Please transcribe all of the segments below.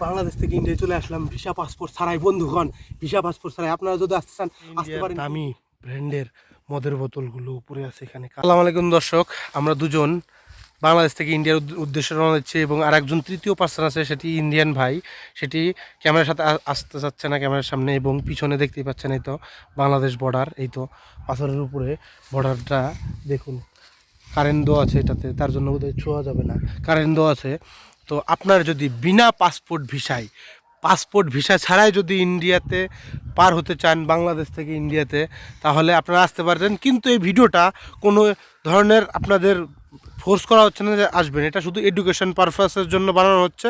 বাংলাদেশ থেকে ইন্ডিয়ায় চলে আসলাম ভিসা পাসপোর্ট ছাড়াই। বন্ধুগণ ভিসা পাসপোর্ট ছাড়াই আপনারা যদি আসতে চান আসতে পারেন। দামি ব্র্যান্ডের মদের বোতলগুলো উপরে আছে এখানে। আসসালামু আলাইকুম দর্শক আমরা দুজন বাংলাদেশ থেকে ইন্ডিয়ার উদ্দ- উদ্দেশ্যে রওনা দিচ্ছি এবং আরেকজন তৃতীয় পার্সন আছে সেটি ইন্ডিয়ান ভাই। সেটি ক্যামেরার সাথে আসতে চাচ্ছে না ক্যামেরার সামনে এবং পিছনে দেখতেই পাচ্ছেন এই তো বাংলাদেশ বর্ডার এই তো পাথরের উপরে বর্ডারটা দেখুন কারেন্ট দেওয়া আছে এটাতে তার জন্য বোধহয় ছোঁয়া যাবে না। কারেন্ট দেওয়া আছে। তো আপনার যদি বিনা পাসপোর্ট ভিসায়, পাসপোর্ট ভিসা ছাড়াই যদি ইন্ডিয়াতে পার হতে চান, বাংলাদেশ থেকে ইন্ডিয়াতে, তাহলে আপনারা আসতে পারবেন। কিন্তু এই ভিডিওটা কোনো ধরনের আপনাদের ফোর্স করা হচ্ছে না যে আসবেন। এটা শুধু এডুকেশন পারপাসের জন্য বানানো হচ্ছে,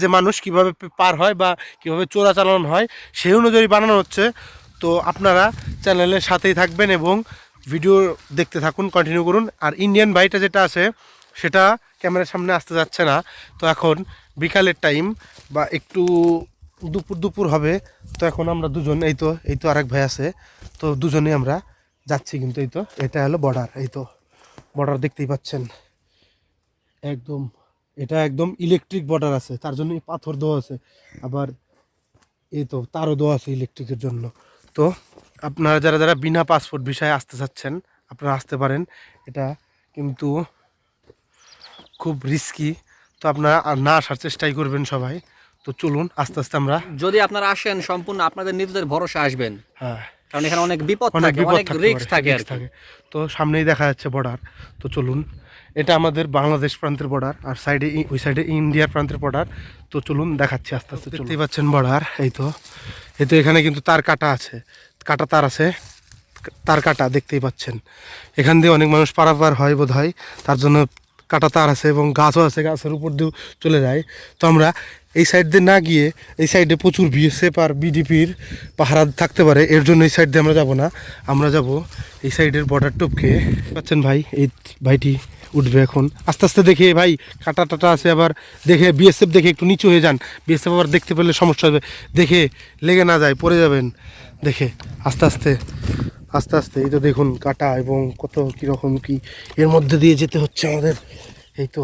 যে মানুষ কীভাবে পার হয় বা কীভাবে চোরাচালান হয়, সেই অনুযায়ী বানানো হচ্ছে। তো আপনারা চ্যানেলের সাথেই থাকবেন এবং ভিডিও দেখতে থাকুন কন্টিনিউ করুন। আর ইন্ডিয়ান বাইটা যেটা আছে সেটা ক্যামেরার সামনে আসতে যাচ্ছে না। তো এখন বিকালের টাইম বা একটু দুপুর দুপুর হবে। তো এখন আমরা দুজন, এই তো এই তো আরেক ভাই আছে। তো দুজনেই আমরা যাচ্ছি কিন্তু, এই তো, এটা হলো বর্ডার এই তো বর্ডার দেখতেই পাচ্ছেন। একদম, এটা একদম ইলেকট্রিক বর্ডার আছে, তার জন্য পাথর দেওয়া আছে। আবার এই তো, তারও দেওয়া আছে ইলেকট্রিকের জন্য। তো আপনারা যারা যারা বিনা পাসপোর্ট বিষয়ে আসতে চাচ্ছেন, আপনারা আসতে পারেন। এটা কিন্তু খুব রিস্কি তো আপনারা আর না আসার চেষ্টাই করবেন সবাই। তো চলুন আস্তে আস্তে আমরা যদি আপনারা আসেন সম্পূর্ণ আপনাদের নিজেদের ভরসা আসবেন। হ্যাঁ। কারণ এখানে অনেক বিপদ থাকে অনেক রিস্ক থাকে আর থাকে। তো সামনেই দেখা যাচ্ছে বর্ডার তো চলুন এটা আমাদের বাংলাদেশ প্রান্তের বর্ডার আর সাইডে ওই সাইডে ইন্ডিয়ার প্রান্তের বর্ডার তো চলুন দেখাচ্ছি আস্তে আস্তে দেখতেই পাচ্ছেন বর্ডার এই তো। এই তো এখানে কিন্তু তার কাটা আছে। কাটা তার আছে তার কাটা দেখতেই পাচ্ছেন। এখান দিয়ে অনেক মানুষ পারাপার হয় বোধ হয় তার জন্য কাটা তার আছে এবং গাছও আছে, গাছের উপর দিয়েও চলে যায়। তো আমরা এই সাইড দিয়ে না গিয়ে এই সাইডে প্রচুর বিএসএফ আর বিডিপির পাহারা থাকতে পারে। এর জন্য এই সাইড দিয়ে আমরা যাব না। আমরা যাব এই সাইডের বর্ডার টপকে। পাচ্ছেন ভাই, এই ভাইটি উঠবে এখন। আস্তে আস্তে দেখে ভাই, কাটা টাটা আছে আবার দেখে বিএসএফ দেখে একটু নিচু হয়ে যান। বিএসএফ আবার দেখতে পেলে সমস্যা হবে। দেখে লেগে না যায়, পড়ে যাবেন। দেখে, আস্তে আস্তে আস্তে আস্তে, এই তো দেখুন কাটা এবং কত কীরকম কি এর মধ্যে দিয়ে যেতে হচ্ছে আমাদের। এই তো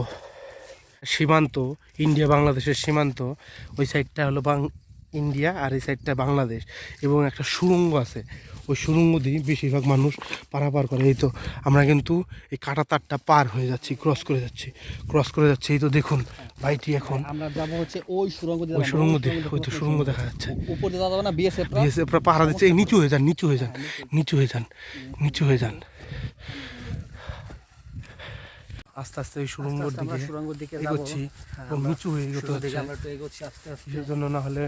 সীমান্ত, ইন্ডিয়া বাংলাদেশের সীমান্ত, ওই সাইডটা হলো বাং, ইন্ডিয়া আর এই সাইডটা বাংলাদেশ এবং একটা সুরঙ্গ আছে। ওই সুড়ঙ্গ দিয়ে বেশিরভাগ মানুষ পারাপার করে। এই তো আমরা কিন্তু এই কাটা তারটা পার হয়ে যাচ্ছি ক্রস করে যাচ্ছি ক্রস করে যাচ্ছি। এই তো দেখুন ভাইটি এখন আমরা যাব হচ্ছে ওই সুরঙ্গ দিয়ে ওই যাব, দিয়ে ওই তো সুড়ঙ্গ দেখা যাচ্ছে। উপর দিয়ে যাওয়া যাবে না বিএসএফ বিএসএফ পাহারা দিচ্ছে। এই নিচু হয়ে যান নিচু হয়ে যান নিচু। হয়ে যান নিচু হয়ে যান। আস্তে আস্তে ওই সুরঙ্গের দিকে এগোচ্ছি। হ্যাঁ, নিচু হয়ে আস্তে জন্য না হলে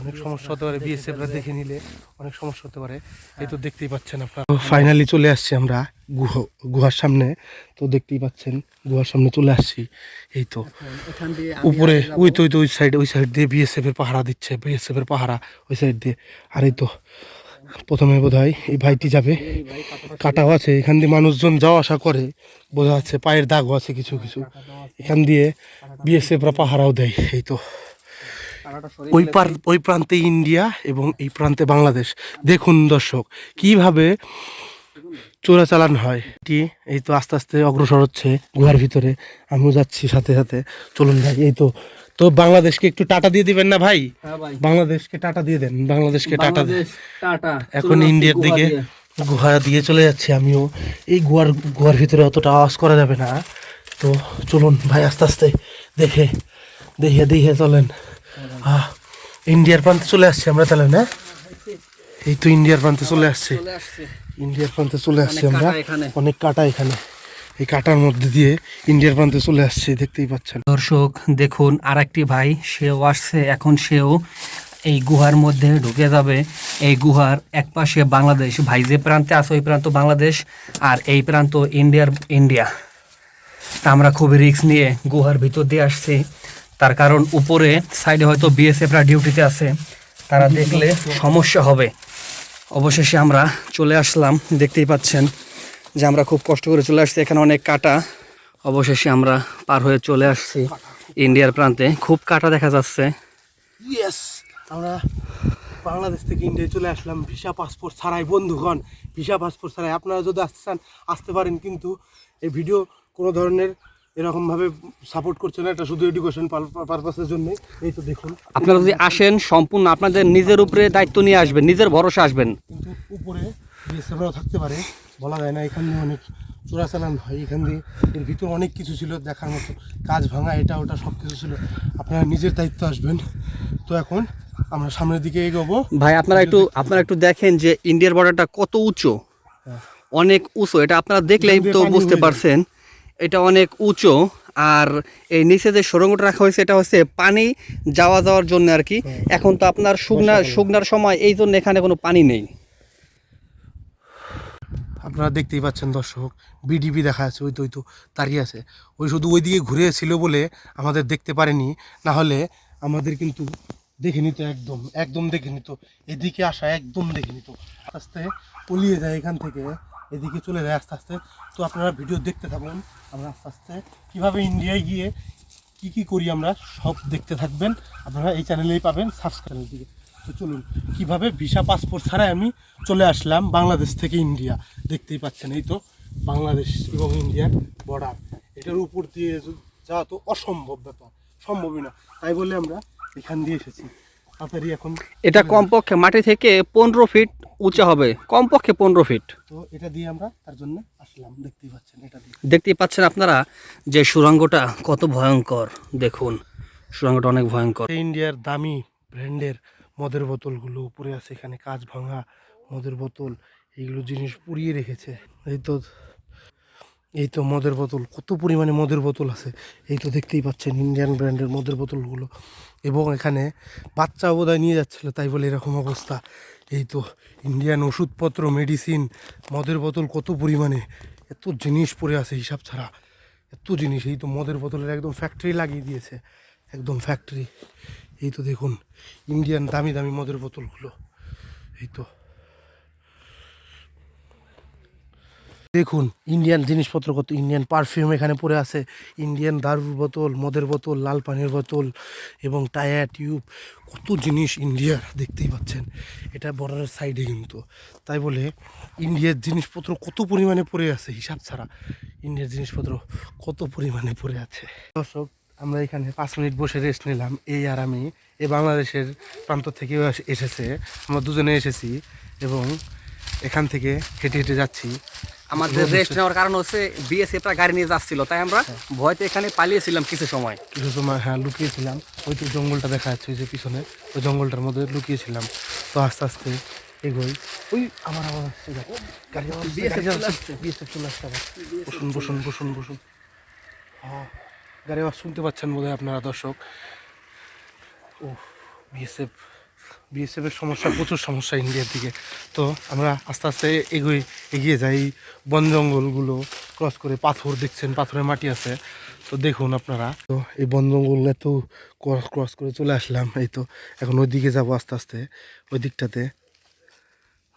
অনেক সমস্যা হতে পারে বিএসএফরা দেখে নিলে অনেক সমস্যা হতে পারে। এই তো দেখতেই পাচ্ছেন আপনারা। ফাইনালি চলে আসছি আমরা গুহ গুহার সামনে। তো দেখতেই পাচ্ছেন গুহার সামনে চলে আসছি। এই তো উপরে ওই তো ওই তো ওই সাইড ওই সাইড দিয়ে বিএসএফ এর পাহারা দিচ্ছে বিএসএফ এর পাহারা ওই সাইড দিয়ে। আর এই তো প্রথমে বোধ হয় এই ভাইটি যাবে। কাটাও আছে এখান দিয়ে মানুষজন যাওয়া আসা করে। বোঝা যাচ্ছে পায়ের দাগও আছে কিছু কিছু। এখান দিয়ে বিএসএফরা পাহারাও দেয়। এই তো ওই পার ওই প্রান্তে ইন্ডিয়া এবং এই প্রান্তে বাংলাদেশ। দেখুন দর্শক কীভাবে চোরাচালান হয়। এটি এই তো আস্তে আস্তে অগ্রসর হচ্ছে গুহার ভিতরে। আমিও যাচ্ছি সাথে সাথে। চলুন ভাই এই তো। তো বাংলাদেশকে একটু টাটা দিয়ে দিবেন না ভাই? হ্যাঁ বাংলাদেশকে টাটা দিয়ে দেন। বাংলাদেশকে টাটা টাটা। এখন ইন্ডিয়ার দিকে গুহা দিয়ে চলে যাচ্ছি আমিও। এই গুহার গুহার ভিতরে অতটা আওয়াজ করা যাবে না। তো চলুন ভাই আস্তে আস্তে দেখে দেখে দেখে চলেন। ইন্ডিয়ার প্রান্তে চলে আসছি আমরা তাহলে না? এই তো ইন্ডিয়ার প্রান্তে চলে আসছি। আসছে। ইন্ডিয়ার প্রান্তে চলে আসছি আমরা। এখানে। অনেক কাটা এখানে। এই কাটার মধ্যে দিয়ে ইন্ডিয়ার প্রান্তে চলে আসছি দেখতেই পাচ্ছেন। দর্শক দেখুন আর একটি ভাই সেও আসছে। এখন সেও এই গুহার মধ্যে ঢুকে যাবে। এই গুহার এক পাশে বাংলাদেশ। ভাই যে প্রান্তে আছে ওই প্রান্ত বাংলাদেশ আর এই প্রান্ত ইন্ডিয়ার ইন্ডিয়া। তা আমরা খুবই রিস্ক নিয়ে গুহার ভিতর দিয়ে আসছি। তার কারণ উপরে সাইডে হয়তো বিএসএফরা ডিউটিতে আছে। তারা দেখলে সমস্যা হবে। অবশেষে আমরা চলে আসলাম। দেখতেই পাচ্ছেন যে আমরা খুব কষ্ট করে চলে আসছি। এখানে অনেক কাটা। অবশেষে আমরা পার হয়ে চলে আসছি ইন্ডিয়ার প্রান্তে। খুব কাটা দেখা যাচ্ছে। আমরা বাংলাদেশ থেকে ইন্ডিয়ায় চলে আসলাম। ভিসা পাসপোর্ট ছাড়াই। বন্ধুগণ, ভিসা পাসপোর্ট ছাড়াই। আপনারা যদি আসতে চান, আসতে পারেন। কিন্তু এই ভিডিও কোনো ধরনের এরকম ভাবে সাপোর্ট করছে না এটা শুধু এডুকেশন পারপাসের জন্য এই তো দেখুন। আপনারা যদি আসেন সম্পূর্ণ আপনাদের নিজের উপরে দায়িত্ব নিয়ে আসবেন নিজের ভরসা আসবেন। কিন্তু উপরে বিএসএফরাও থাকতে পারে বলা যায় না এখান দিয়ে অনেক চোরাচালান হয় এখান দিয়ে এর ভিতরে অনেক কিছু ছিল দেখার মতো। কাজ ভাঙা এটা ওটা সব কিছু ছিল। আপনারা নিজের দায়িত্ব আসবেন। তো এখন আমরা সামনের দিকে এগোবো। ভাই আপনারা একটু আপনারা একটু দেখেন যে ইন্ডিয়ার বর্ডারটা কত উঁচু। হ্যাঁ। অনেক উঁচু এটা আপনারা দেখলেই তো বুঝতে পারছেন। এটা অনেক উঁচু। আর এই নিচে যে সুড়ঙ্গটা রাখা হয়েছে এটা হচ্ছে পানি যাওয়া যাওয়ার জন্য আর কি। এখন তো আপনার শুকনা শুকনার সময় এই জন্য এখানে কোনো পানি নেই। আপনারা দেখতেই পাচ্ছেন দর্শক বিডিপি দেখা আছে ওই তো ওই তো দাঁড়িয়ে আছে। ওই শুধু ওই দিকে ঘুরে ছিল বলে আমাদের দেখতে পারেনি। না হলে আমাদের কিন্তু দেখে নিত একদম একদম দেখে নিত। এদিকে আসা একদম দেখে নিত। আস্তে পলিয়ে যায় এখান থেকে। এদিকে চলে যায় আস্তে আস্তে। তো আপনারা ভিডিও দেখতে থাকুন। আমরা আস্তে আস্তে কীভাবে ইন্ডিয়ায় গিয়ে কি কি করি আমরা সব দেখতে থাকবেন। আপনারা এই চ্যানেলেই পাবেন সাবস্ক্রাইব দিকে। তো চলুন, কীভাবে ভিসা পাসপোর্ট ছাড়াই আমি চলে আসলাম বাংলাদেশ থেকে ইন্ডিয়া দেখতেই পাচ্ছেন এই তো, বাংলাদেশ এবং ইন্ডিয়ার বর্ডার এটার উপর দিয়ে যাওয়া তো অসম্ভব ব্যাপার। সম্ভবই না। তাই বলে আমরা এখান দিয়ে এসেছি। এটা কমপক্ষে মাটি থেকে পনেরো ফিট উঁচা হবে। কমপক্ষে পনেরো ফিট। তো এটা দিয়ে আমরা তার জন্য আসলাম। দেখতেই পাচ্ছেন এটা দেখতেই পাচ্ছেন আপনারা যে সুড়ঙ্গটা কত ভয়ঙ্কর। দেখুন সুড়ঙ্গটা অনেক ভয়ঙ্কর। ইন্ডিয়ার দামি ব্র্যান্ডের মদের বোতলগুলো উপরে আছে এখানে কাজ ভাঙা মদের বোতল এইগুলো জিনিস পুড়িয়ে রেখেছে। এই তো এই তো মদের বোতল, কত পরিমাণে মদের বোতল আছে? এই তো দেখতেই পাচ্ছেন ইন্ডিয়ান ব্র্যান্ডের মদের বোতলগুলো। এবং এখানে বাচ্চা বোধহয় নিয়ে যাচ্ছিল, তাই বলে এরকম অবস্থা। এই তো ইন্ডিয়ান ওষুধপত্র মেডিসিন মদের বোতল কত পরিমাণে? এত জিনিস পড়ে আছে হিসাব ছাড়া। এত জিনিস, এই তো মদের বোতলের একদম ফ্যাক্টরি লাগিয়ে দিয়েছে। একদম ফ্যাক্টরি এই তো দেখুন ইন্ডিয়ান দামি দামি মদের বোতলগুলো। এই তো দেখুন ইন্ডিয়ান জিনিসপত্র কত ইন্ডিয়ান পারফিউম এখানে পড়ে আছে ইন্ডিয়ান দারুর বোতল, মদের বোতল, লাল পানির বোতল এবং টায়ার টিউব কত জিনিস ইন্ডিয়ার দেখতেই পাচ্ছেন। এটা বর্ডারের সাইডে কিন্তু। তাই বলে ইন্ডিয়ার জিনিসপত্র কত পরিমাণে পড়ে আছে, হিসাব ছাড়া ইন্ডিয়ার জিনিসপত্র কত পরিমাণে পড়ে আছে। দর্শক, আমরা এখানে পাঁচ মিনিট বসে রেস্ট নিলাম। এই আর আমি এই বাংলাদেশের প্রান্ত থেকেও এসেছে। আমরা দুজনে এসেছি এবং এখান থেকে হেঁটে হেঁটে যাচ্ছি। আমাদের রেস্ট নেওয়ার কারণ হচ্ছে বিএসএফরা গাড়ি নিয়ে যাচ্ছিল তাই আমরা ভয়তে এখানে পালিয়েছিলাম কিছু সময়। কিছু সময় হ্যাঁ লুকিয়েছিলাম। ওই তো জঙ্গলটা দেখা যাচ্ছে ওই যে পিছনে ওই জঙ্গলটার মধ্যে লুকিয়েছিলাম। তো আস্তে আস্তে এগোই। ওই আমার আবার আসছে গাড়ি আবার চলে আসছে, আবার। বসুন বসুন বসুন বসুন। হ্যাঁ গাড়ি আবার শুনতে পাচ্ছেন বোধহয় আপনারা দর্শক। ও বিএসএফ বিএসএফের সমস্যা, প্রচুর সমস্যা ইন্ডিয়ার দিকে। তো আমরা আস্তে আস্তে এগোই, এগিয়ে যাই। বন জঙ্গলগুলো ক্রস করে পাথর দেখছেন, পাথরের মাটি আছে। তো দেখুন আপনারা। তো এই বন জঙ্গল এত ক্রস করে চলে আসলাম। এই তো এখন ওই দিকে যাব আস্তে আস্তে। ওই দিকটাতে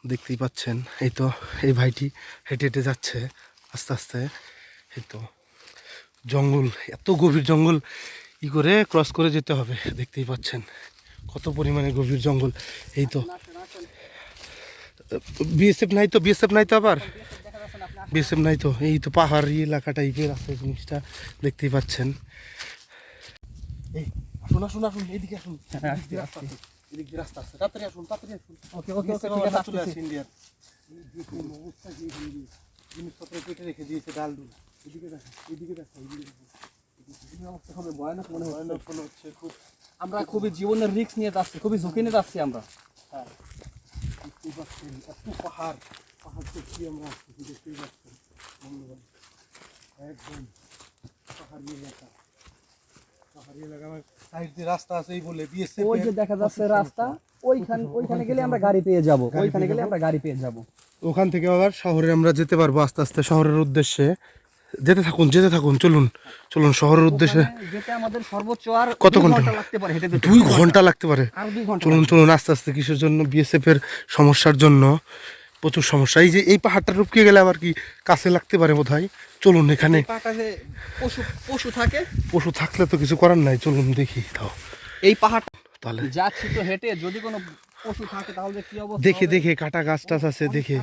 দেখতেই পাচ্ছেন। এই তো এই ভাইটি হেঁটে হেঁটে যাচ্ছে আস্তে আস্তে। এই তো জঙ্গল, এত গভীর জঙ্গল, ই করে ক্রস করে যেতে হবে। দেখতেই পাচ্ছেন। কত পরিমাণে গভীর জঙ্গল? এই তো। বিএসএফ নাই তো, বিএসএফ নাই তো আবার? বিএসএফ নাই তো, এই তো পাহাড়ি এলাকা টাইপের আছে জিনিসটা, দেখতেই পাচ্ছেন। এই এদিক আসুন। ওকে ওকে চলে। ইন্ডিয়ার জিনিসপত্র কেটে রেখে দিয়েছে অবস্থা মনে হচ্ছে, খুব আমরা খুবই জীবনের রিস্ক নিয়ে যাচ্ছি খুবই ঝুঁকি নিয়ে যাচ্ছি আমরা। হ্যাঁ। দেখতেই পাচ্ছেন এত পাহাড় পাহাড় দেখছি আমরা আসতেছি দেখতেই পাচ্ছেন? বন্ধুগণ একদম পাহাড়ি এলাকা। পাহাড়ি এলাকা সাইড দিয়ে রাস্তা আছে এই বলে বিএসএফ ওই যে দেখা যাচ্ছে রাস্তা ওইখানে ওইখানে গেলে আমরা গাড়ি পেয়ে যাব ওইখানে গেলে যাব। আমরা গাড়ি পেয়ে যাব। ওখান থেকে আবার শহরে আমরা যেতে পারব আস্তে আস্তে শহরের উদ্দেশ্যে। যেতে থাকুন যেতে থাকুন চলুন চলুন শহরের উদ্দেশ্যে। আমাদের সর্বোচ্চ আর কত ঘণ্টা? লাগতে পারে দুই ঘণ্টা লাগতে পারে। চলুন চলুন আস্তে আস্তে কিসের জন্য? বিএসএফ এর সমস্যার জন্য প্রচুর সমস্যা। এই যে এই পাহাড়টা রুকিয়ে গেলে আবার কি কাছে লাগতে পারে বোধ হয় চলুন এখানে। পশু পশু থাকে। পশু থাকলে তো কিছু করার নাই। চলুন দেখি তাও এই পাহাড় তাহলে যাচ্ছি তো হেঁটে। যদি কোনো দেখে দেখে কাটা গাছ টাছ আছে দেখে।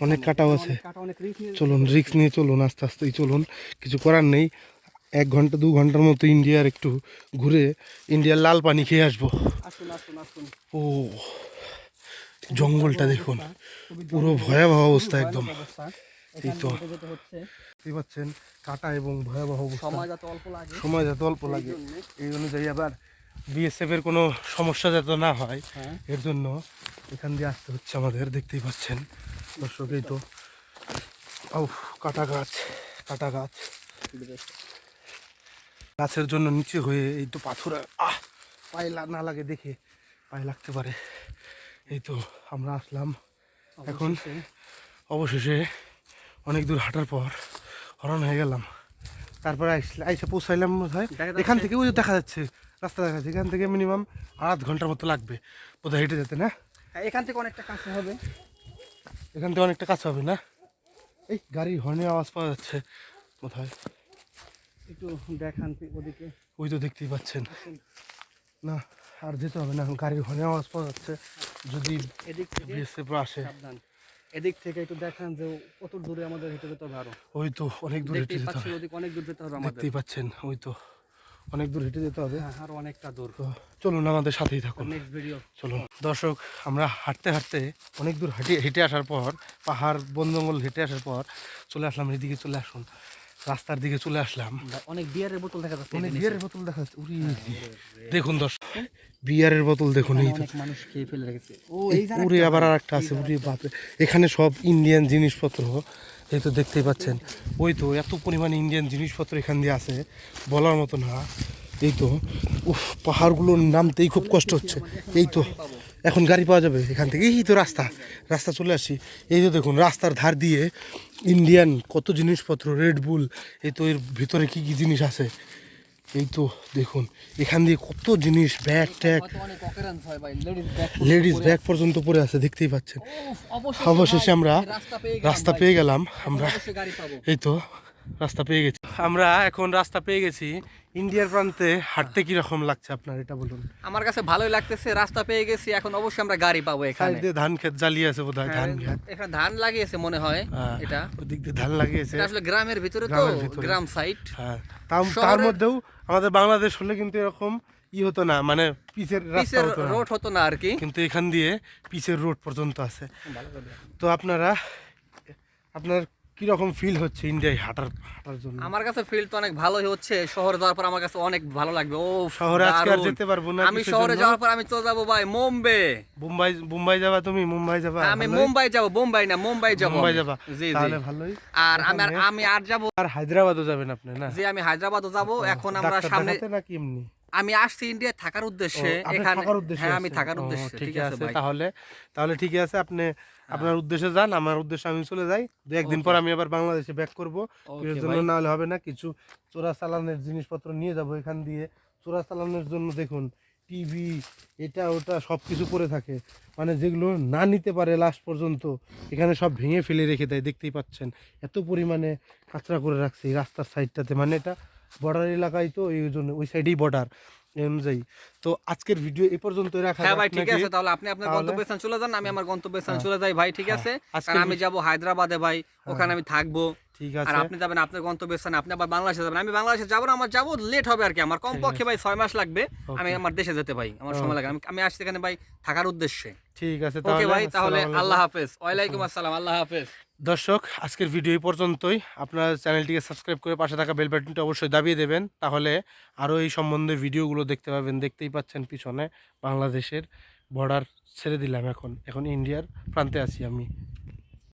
অনেক কাটাও আছে। চলুন রিক্স নিয়ে চলুন আস্তে আস্তেই চলুন। কিছু করার নেই। এক ঘণ্টা দু ঘণ্টার মতো ইন্ডিয়ার একটু ঘুরে ইন্ডিয়ার লাল পানি খেয়ে আসব। ও জঙ্গলটা দেখুন। পুরো ভয়াবহ অবস্থা একদম। এই তো। হচ্ছে। পাচ্ছেন কাটা এবং ভয়াবহ অবস্থা। সময় যাতে অল্প লাগে। সময় যাতে অল্প লাগে। এই অনুযায়ী আবার বিএসএফ এর কোনো সমস্যা যাতে না হয় হ্যাঁ। এর জন্য এখান দিয়ে আসতে হচ্ছে আমাদের দেখতেই পাচ্ছেন। দর্শক এই তো ও কাটা গাছ কাটা গাছ। গাছের জন্য নিচে হয়ে এই তো পাথর আহ পায়ে না লাগে দেখে পায়ে লাগতে পারে। এই তো আমরা আসলাম। এখন অবশেষে অনেক দূর হাঁটার পর হরণ হয়ে গেলাম। তারপরে আইসে পৌঁছাইলাম বোধ হয় এখান থেকে ওই দেখা যাচ্ছে। রাস্তা দেখা যাচ্ছে এখান থেকে মিনিমাম আধ ঘণ্টার মতো লাগবে। বোধহয় হেঁটে যেতে না? হ্যাঁ, এখান থেকে অনেকটা কাছে হবে। এখান থেকে অনেকটা কাছে হবে না? এই গাড়ির হর্নের আওয়াজ পাওয়া যাচ্ছে কোথায় একটু দেখান ওদিকে। ওই তো দেখতেই পাচ্ছেন। না আর যেতে হবে না গাড়ির হর্নের আওয়াজ পাওয়া যাচ্ছে। যদি এদিক থেকে আসে। এদিক থেকে একটু দেখান যে কত দূরে আমাদের হেঁটে যেতে হবে আরও। ওই তো অনেক দূর হেঁটে যেতে হবে। অনেক দূর যেতে হবে আমাদের। দেখতেই পাচ্ছেন ওই তো। অনেক দূর হেঁটে যেতে হবে। আর অনেকটা দূর। চলুন আমাদের সাথেই থাকুন। নেক্সট ভিডিও চলুন। দর্শক আমরা হাঁটতে হাঁটতে অনেক দূর হাঁটে হেঁটে আসার পর পাহাড় বন জঙ্গল হেঁটে আসার পর চলে আসলাম এদিকে চলে আসুন। রাস্তার দিকে চলে আসলাম। অনেক বিয়ারের বোতল দেখা যাচ্ছে অনেক। বিয়ারের বোতল দেখা যাচ্ছে। উরি দেখুন দর্শক বিয়ারের বোতল দেখুন এই তো। অনেক মানুষ খেয়ে ফেলে রেখেছে। ও এই উড়ে আবার আর একটা আছে উড়ে বাপরে। এখানে সব ইন্ডিয়ান জিনিসপত্র। এই তো দেখতেই পাচ্ছেন। ওই তো এত পরিমাণে ইন্ডিয়ান জিনিসপত্র এখান দিয়ে আছে, বলার মতো না। এই তো, উফ, পাহাড়গুলোর নামতেই খুব কষ্ট হচ্ছে। এই তো, এখন গাড়ি পাওয়া যাবে এখান থেকে। এই তো রাস্তা রাস্তা চলে আসি। এই তো দেখুন, রাস্তার ধার দিয়ে ইন্ডিয়ান কত জিনিসপত্র রেডবুল এই তো এর ভিতরে কী কী জিনিস আছে? এই তো দেখুন, এখান দিয়ে কত জিনিস ব্যাগ ট্যাগ লেডিস ব্যাগ পর্যন্ত পরে আছে, দেখতেই পাচ্ছেন। অবশেষে আমরা রাস্তা পেয়ে গেলাম, আমরা এই তো, রাস্তা পেয়ে গেছি। আমরা এখন রাস্তা পেয়ে গেছি। ইন্ডিয়ার প্রান্তে হাঁটতে কি রকম লাগছে আপনার এটা বলুন। আমার কাছে ভালোই লাগতেছে রাস্তা পেয়ে গেছি এখন অবশ্যই আমরা গাড়ি পাবো এখানে। সাইড ধান ক্ষেত জ্বালিয়ে আছে বোধহয় ধান ক্ষেত এখানে ধান লাগিয়েছে মনে হয় হ্যাঁ, এটা। ওদিক দিয়ে ধান লাগিয়েছে। এটা আসলে গ্রামের ভিতরে তো গ্রাম সাইড। হ্যাঁ তার মধ্যেও আমাদের বাংলাদেশ হলে কিন্তু এরকম ই হতো না মানে রাস্তা পিসের রোড হতো না আর কি। কিন্তু এখান দিয়ে পিচের রোড পর্যন্ত আছে। তো আপনারা আপনার কি রকম ফিল হচ্ছে ইন্ডিয়ায় হাঁটার হাঁটার জন্য? আমার কাছে ফিল তো অনেক ভালোই হচ্ছে। শহরে যাওয়ার পর আমার কাছে অনেক ভালো লাগবে। ও শহরে আজকে আর যেতে পারব না আমি শহরে যাওয়ার পর আমি চলে যাব ভাই মুম্বে মুম্বাই মুম্বাই যাবা তুমি? মুম্বাই যাবা আমি মুম্বাই যাব মুম্বাই না মুম্বাই যাব মুম্বাই। যাবা। জি জি। তাহলে ভালোই। আর আমি আর আমি আর যাব আর হায়দ্রাবাদও যাবেন আপনি না? যে আমি হায়দ্রাবাদও যাব। এখন আমরা সামনে নাকি এমনি? আমি আসছি ইন্ডিয়া থাকার উদ্দেশ্যে। এখানে থাকার উদ্দেশ্যে হ্যাঁ আমি থাকার উদ্দেশ্যে ঠিক আছে তাহলে। তাহলে ঠিক আছে আপনি আপনার উদ্দেশ্যে যান আমার উদ্দেশ্যে আমি চলে যাই। দু একদিন পর আমি আবার বাংলাদেশে ব্যাক করব। এর জন্য না হলে হবে না কিছু চোরা চালানের জিনিসপত্র নিয়ে যাব এখান দিয়ে। চোরা চালানের জন্য দেখুন টিভি এটা ওটা সব কিছু পড়ে থাকে। মানে যেগুলো না নিতে পারে লাস্ট পর্যন্ত এখানে সব ভেঙে ফেলে রেখে দেয় দেখতেই পাচ্ছেন। এত পরিমাণে কাঁচরা করে রাখছে এই রাস্তার সাইডটাতে মানে এটা বর্ডার এলাকায় তো এই জন্য ওই সাইডেই বর্ডার অনুযায়ী। তো আজকের ভিডিও এই পর্যন্ত রাখা হ্যাঁ ভাই ঠিক আছে তাহলে আপনি আপনার গন্তব্য গন্তব্যস্থান চলে যান আমি আমার গন্তব্যস্থানে চলে যাই ভাই ঠিক আছে? কারণ আমি যাব হায়দ্রাবাদে ভাই ওখানে আমি থাকব। ঠিক আর আছে। আপনি যাবেন আপনার গন্তব্যস্থানে আপনি আবার বাংলাদেশে যাবেন। আমি বাংলাদেশে যাব না আমার যাব লেট হবে আর কি। আমার কমপক্ষে ভাই ছয় মাস লাগবে আমি আমার দেশে যেতে ভাই আমার সময় লাগে। আমি- আমি আসছি এখানে ভাই থাকার উদ্দেশ্যে। ঠিক আছে ওকে ভাই তাহলে আল্লাহ হাফেজ। ওয়ালাইকুম আসসালাম আল্লাহ হাফেজ। দর্শক আজকের ভিডিও এই পর্যন্তই। আপনার চ্যানেলটিকে সাবস্ক্রাইব করে পাশে থাকা বেল বাটনটি অবশ্যই দাবিয়ে দেবেন। তাহলে আরও এই সম্বন্ধে ভিডিওগুলো দেখতে পাবেন। দেখতেই পাচ্ছেন পিছনে বাংলাদেশের বর্ডার ছেড়ে দিলাম এখন। এখন ইন্ডিয়ার প্রান্তে আছি আমি।